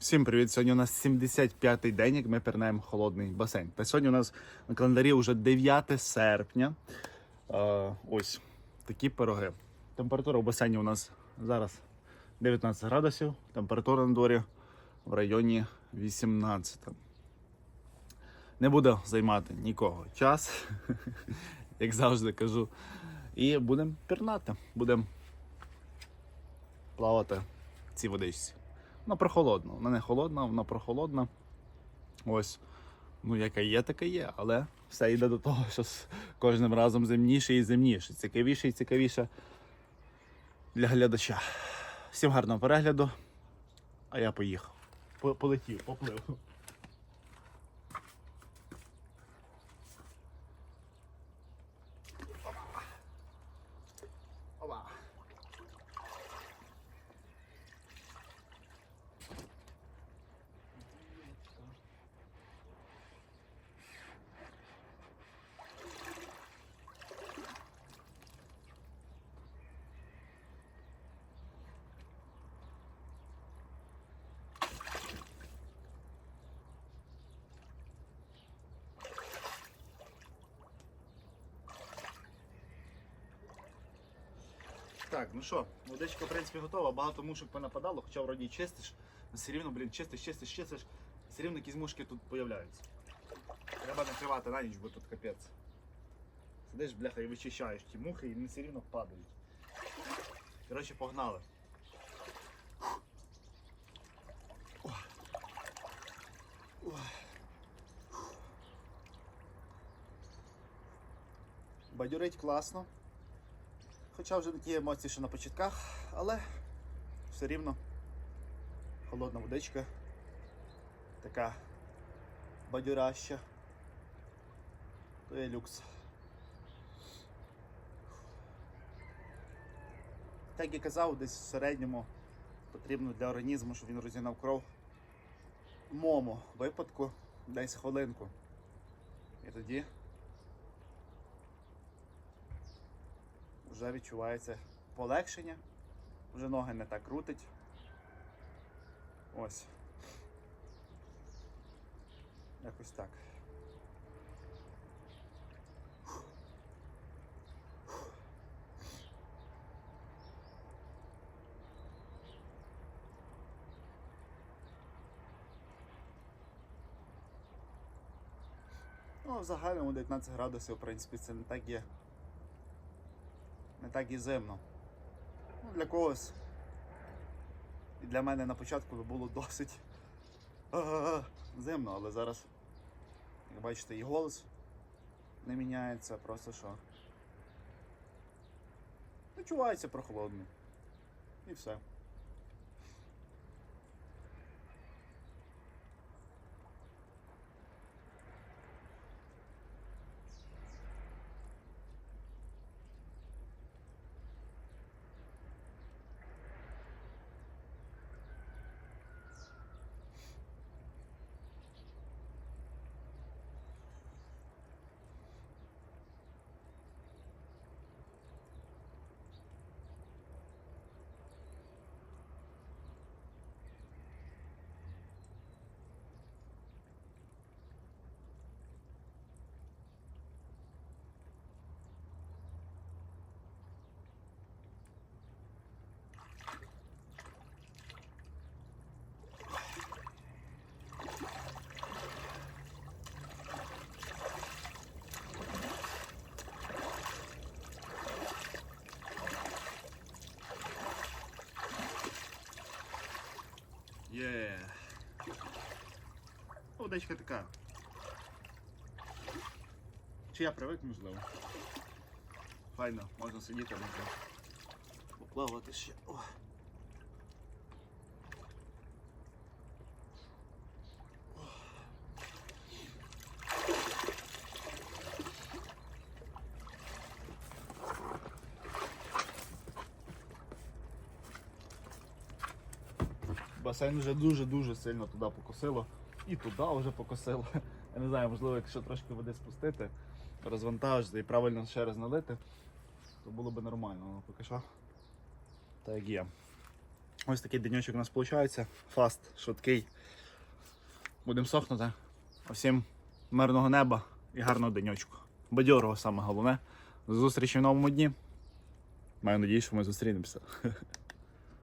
Всім привіт! Сьогодні у нас 75-й день, як ми пірнаємо холодний басейн. Та сьогодні у нас на календарі вже 9 серпня. Е, ось такі пироги. Температура в басейні у нас зараз 19 градусів, температура на дворі в районі 18. Не буде займати нікого час, як завжди кажу. І будемо пірнати, будемо плавати в цій водичці. Вона прохолодна. Вона не холодна, вона прохолодна. Ось. Ну, яка є, така є, але все йде до того, що з кожним разом земніше і земніше. Цікавіше і цікавіше для глядача. Всім гарного перегляду. А я поїхав. Полетів, поплив. Так, ну що, водичка в принципі готова, багато мушок понападало, хоча вроді чистиш, але все рівно, блін, чистиш, чистиш, чистиш, все рівно якісь мушки тут появляються. Треба накривати на ніч, бо тут капець. Сидиш, бляха, і вичищаєш ті мухи і вони все рівно падають. Коротше, погнали. Бадюрить класно. Хоча вже ті емоції, що на початках, але все рівно холодна водичка, така бадюраща. То є люкс. Так як казав, десь в середньому потрібно для організму, щоб він розігнав кров. В моєму випадку десь хвилинку. І тоді вже відчувається полегшення, вже ноги не так крутить. Ось. Якось так. Ну, в загальному 19 градусів, в принципі, це не так є так і зимно. Ну, для когось. І для мене на початку було досить е, зимно, але зараз, як бачите, і голос не міняється, просто що. Відчувається прохолодно. І все. Є. Водичка така. Чи я привик, можливо. Файно, можна сидіти, можна поплавати ще. О. басейн вже дуже-дуже сильно туди покосило. І туди вже покосило. Я не знаю, можливо, якщо трошки води спустити, розвантажити і правильно ще раз налити, то було б нормально, але поки що так як є. Ось такий денечок у нас виходить. Фаст, швидкий. Будемо сохнути. Усім мирного неба і гарного денечку. Бадьорого саме головне. До зустрічі в новому дні. Маю надію, що ми зустрінемося.